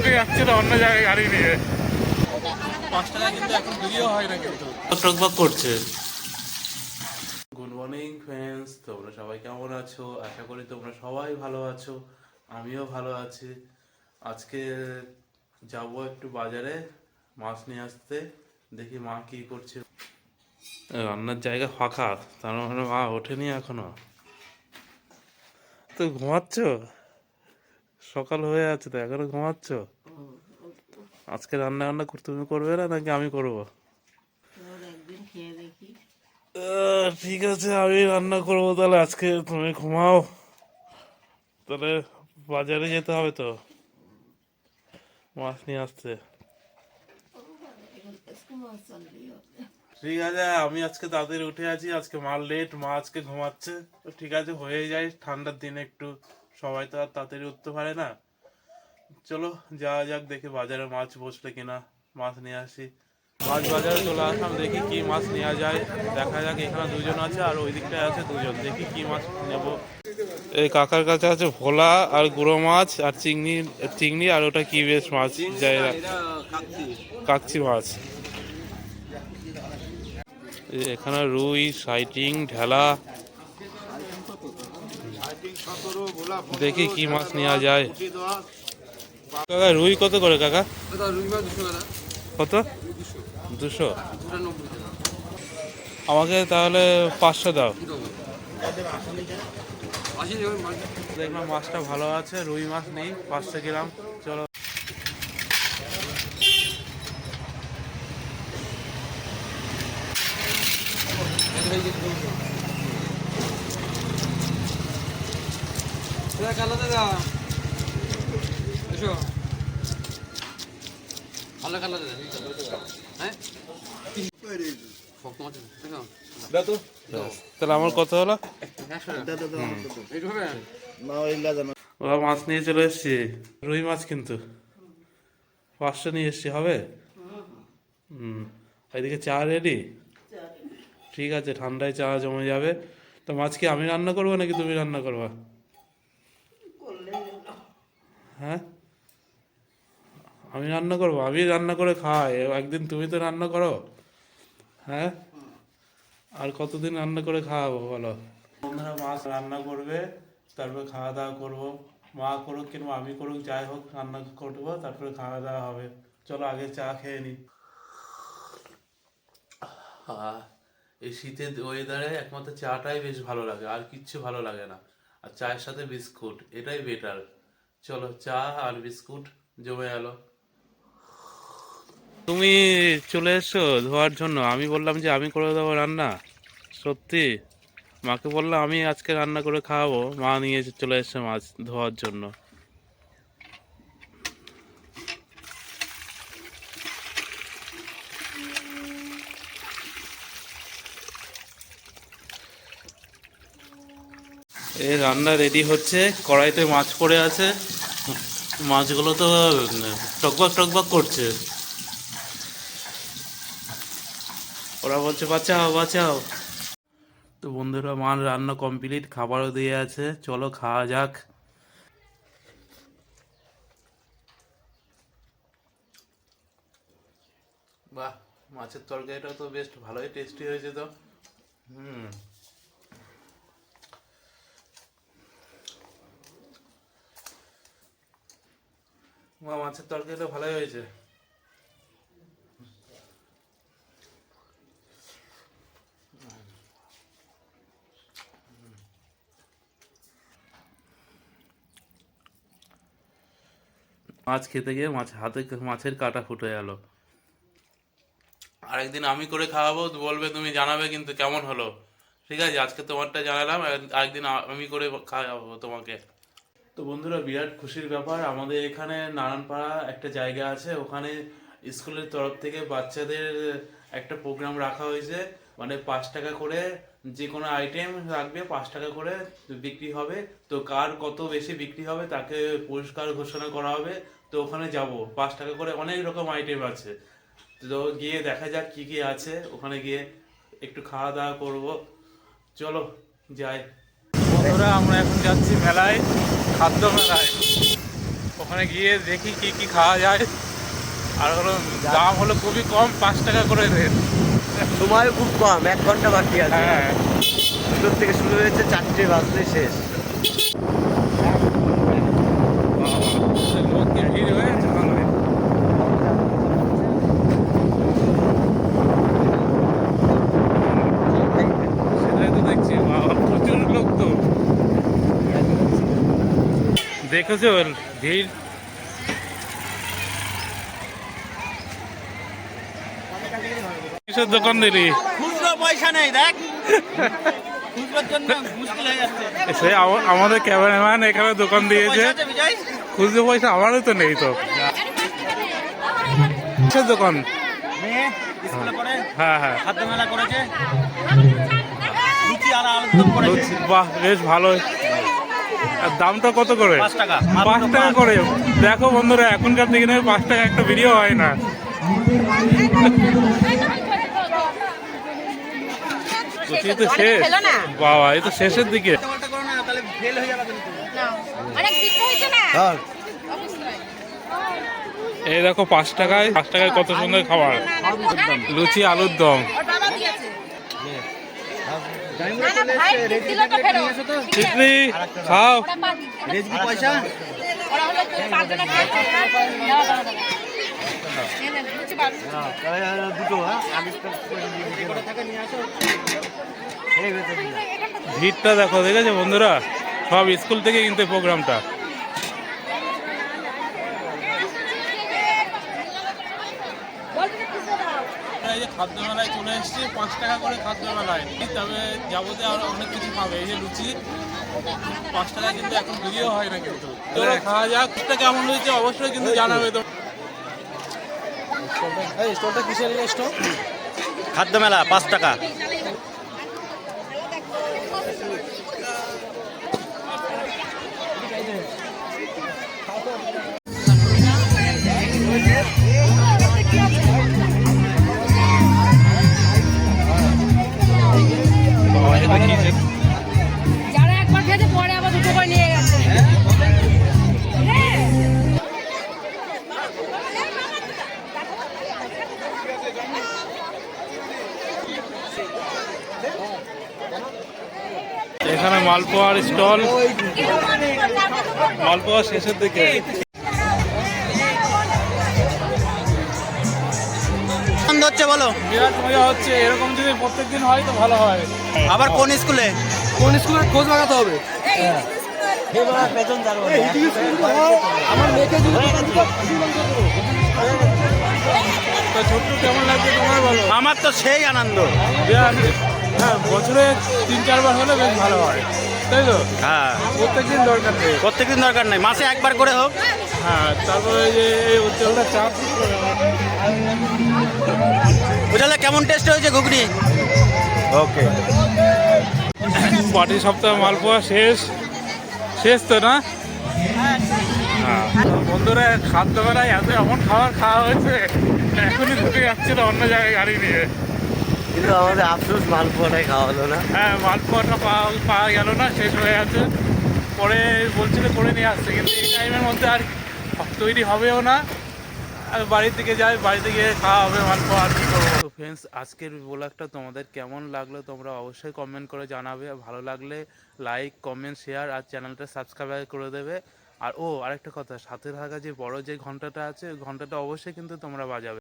ঢুকে যাচ্ছিল অন্য জায়গায় গাড়ি নিয়ে। পাঁচ টাকা কিন্তু এখন বিলিও হয় না কিন্তু টকবক করছে। গুড মর্নিং ফ্রেন্ডস তোমরা সবাই কেমন আছো? আশা করি তোমরা সবাই ভালো আছো। আমিও ভালো আছি। আজকে যাব একটু বাজারে মাছ নিয়ে আসতে। দেখি মা কি করছে। রান্নার জায়গা ফাঁকা তার মানে মা ওঠেনি এখনও। তো ঘুমাচ্ছ? সকাল হয়ে আছে তো এখনও ঘুমাচ্ছ? আজকে রান্না বান্না তুমি করবে না নাকি আমি করব? ঠিক আছে আমি রান্না করব তাহলে আজকে তুমি ঘুমাও। তাহলে বাজারে যেতে হবে তো। মাছ নিয়ে আসতে ঠিক আছে আমি আজকে তাদের উঠে আছি আজকে মাল লেট মা আজকে ঘুমাচ্ছে। তো ঠিক আছে হয়ে যায় ঠান্ডার দিনে একটু সবাই তো আর তাড়াতাড়ি উঠতে পারে না। চলো যাওয়া যাক দেখি বাজারে মাছ বসলে কিনা মাছ নিয়ে আসি। মাছ বাজারে চলে আসলাম দেখি কি মাছ নেওয়া যায়। দেখা যাক এখানে দুজন আছে আর ওই দিকটায় আছে দুজন। দেখি কি মাছ নেব। এই কাকার কাছে আছে ভোলা আর গুঁড়ো মাছ আর চিংড়ি চিংড়ি আর ওটা কি বেশ মাছ? যাই কাকচি মাছ। এই এখানে রুই সাইটিং ঢেলা দেখি কি মাছ নেওয়া যায়। কাকা রুই কত করে কাকা? কত? দুশো। আমাকে তাহলে পাঁচশো দাও। দেখলাম মাছটা ভালো আছে রুই মাছ নেই পাঁচশো গ্রাম। চলো কালো দাদা এসো ভালো কালো দাদা হ্যাঁ শক্ত মাছ দেখো তাহলে আমার কত হলো? ওরা মাছ নিয়ে চলে এসছি। রুই মাছ কিন্তু। পাঁচশো নিয়ে এসছি হবে? হুম। এদিকে চা রেডি ঠিক আছে ঠান্ডায় চা জমে যাবে। তো মাছ কি আমি রান্না করব নাকি তুমি রান্না করবা? হ্যাঁ? আমি রান্না করব আমি রান্না করে খাই, একদিন তুমি তো রান্না করো। হ্যাঁ? আর কতদিন রান্না করে খাওয়াবো বলো? বন্ধুরা মাছ রান্না করবে, তারপরে খাওয়া দাওয়া করব। মা করুক কিংবা আমি করুক, যাই হোক, রান্না করব, তারপরে খাওয়া দাওয়া হবে। চলো আগে চা খেয়ে নি। এই শীতের ওয়েদারে একমাত্র চাটাই বেশ ভালো লাগে, আর কিচ্ছু ভালো লাগে না। আর চায়ের সাথে বিস্কুট, এটাই বেটার চলো চা আর বিস্কুট জমে গেলো তুমি চলে এসছো ধোয়ার জন্য। আমি বললাম যে আমি করে দেবো রান্না। সত্যি? মাকে বললাম, আমি আজকে রান্না করে খাওয়াবো। মা নিয়ে এসে চলে এসছে মাছ ধোয়ার জন্য। এই রান্না রেডি হচ্ছে। কড়াইতে মাছ পড়ে আছে। মাছগুলো তো টকবক টকবক করছে। ওরা বলছে, বাঁচাও বাঁচাও। তো বন্ধুরা, মার রান্না কমপ্লিট খাবারও দিয়ে আছে। চলো খাওয়া যাক। বাহ, মাছের তরকারিটা তো বেশ ভালোই টেস্টি হয়েছে তো। হুম। মাছের তরকারিটা ভালোই হয়েছে। মাছ খেতে গিয়ে মাছ হাতে মাছের কাটা ফুটে গেল। আরেকদিন আমি করে খাওয়াবো, বলবে তুমি জানাবে কিন্তু কেমন হলো। ঠিক আছে, আজকে তোমারটা জানালাম, আর- আরেকদিন আমি করে খাওয়াবো তোমাকে। তো বন্ধুরা, বিরাট খুশির ব্যাপার, আমাদের এখানে নারায়ণপাড়া একটা জায়গা আছে, ওখানে স্কুলের তরফ থেকে বাচ্চাদের একটা প্রোগ্রাম রাখা হয়েছে। মানে পাঁচ টাকা করে যে কোনো আইটেম রাখবে, পাঁচ টাকা করে বিক্রি হবে। তো কার কত বেশি বিক্রি হবে, তাকে পুরস্কার ঘোষণা করা হবে। তো ওখানে যাব। পাঁচ টাকা করে অনেক রকম আইটেম আছে। তো গিয়ে দেখা যাক কি কি আছে। ওখানে গিয়ে একটু খাওয়া দাওয়া করব। চলো যাই। বন্ধুরা আমরা এখন যাচ্ছি মেলায় খাদ্য মেলায়। ওখানে গিয়ে দেখি কি কি খাওয়া যায়। আর হলো দাম হলো খুবই কম পাঁচ টাকা করে রেট। সময় খুব কম এক ঘণ্টা বাকি আছে। হ্যাঁ। থেকে শুরু হয়েছে চারটে বাজতে শেষ লোক কি ভিড় হয়েছে ভালোই সেটাই তো দেখছি বাবা প্রচুর লোক তো দেখেছ ভিড়? কিসের দোকান দিলি? খুচরো পয়সা নেই দেখ। খুচরোর জন্য মুশকিল যাচ্ছে। সে আমা- আমাদের ক্যামেরাম্যান এখানে দোকান দিয়েছে। খুচরো পয়সা আমারও তো নেই তো। কিসের দোকান? হ্যাঁ হ্যাঁ। করেছে। বাহ বেশ আর দামটা কত করে পাঁচ টাকা করে দেখো বন্ধুরা এখনকার দিকে দিনে পাঁচ টাকা একটা ভিডিও হয় না লুচি তো শেষ বাবা এই তো শেষের দিকে উল্টা করো না তাহলে ফেল হয়ে যাবে কিন্তু অনেক দিক হয়েছে না ধর এই দেখো পাঁচ টাকায় পাঁচ টাকায় কত সুন্দর খাবার লুচি আলুর দম ওর বাবা দিয়েছে খাও। পয়সা? হ্যাঁ হয়েছে কিনা? ভিড়টা দেখো দেখেছ বন্ধুরা? সব স্কুল থেকে কিন্তু এই প্রোগ্রামটা এই যে খাদ্য মেলায় চলে এসেছি, পাঁচ টাকা করে খাদ্য মেলায় তবে যাবতীয় আরও অনেক কিছু পাবে এই যে লুচি। পাঁচ টাকা কিন্তু এখন ভিডিও হয় না কিন্তু। খাওয়া যাক কিছুটা কেমন হয়েছে অবশ্যই কিন্তু জানাবে তো। খাদ্য মেলা পাঁচ টাকা। এখানে মালপোয়ার স্টল। মালপোয়া শেষের দিকে। আনন্দ হচ্ছে বলো? বিরাট মজা হচ্ছে এরকম যদি প্রত্যেকদিন হয় তো ভালো হয়। আবার কোন স্কুলে? কোন খোঁজ লাগাতে হবে? আমার মেয়েকে তো ছোট্ট কেমন লাগছে তোমার বলো? আমার তো সেই আনন্দ। হ্যাঁ বছরে তিন চারবার হলে বেশ ভালো হয়। তাই তো? হ্যাঁ। প্রত্যেকদিন দরকার নেই। প্রত্যেকদিন দরকার নেই। মাসে একবার করে হোক। হ্যাঁ তারপরে যে এই উজ্জ্বলটা চাপ। বুঝলে কেমন টেস্ট হয়েছে ঘুগনি? ওকে পার্টি সপ্তাহ মালপোয়া শেষ। শেষ তো না? হ্যাঁ। বন্ধুরা খাদ্য বেলায় এত এমন খাবার খাওয়া হয়েছে এখনই ঢুকে যাচ্ছিল অন্য জায়গায় গাড়ি নিয়ে। কিন্তু আমাদের আফসোস মালপোয়াটাই খাওয়া হলো না। হ্যাঁ মালপোয়াটা পাওয়া পাওয়া গেল না শেষ হয়ে গেছে। পরে বলছিল করে নিয়ে আসছে কিন্তু এই টাইমের মধ্যে আর তৈরি হবেও না। আর বাড়ির দিকে যাই বাড়িতে গিয়ে খাওয়া হবে মালপোয়া আর কি করব? তো ফ্রেন্ডস আজকের ব্লগটা তোমাদের কেমন লাগল তোমরা অবশ্যই কমেন্ট করে জানাবে। আর ভালো লাগলে লাইক কমেন্ট শেয়ার আর চ্যানেলটা সাবস্ক্রাইব করে দেবে। আর ও আরেকটা কথা সাথে থাকা যে বড় যে ঘন্টাটা আছে ঘন্টাটা অবশ্যই কিন্তু তোমরা বাজাবে।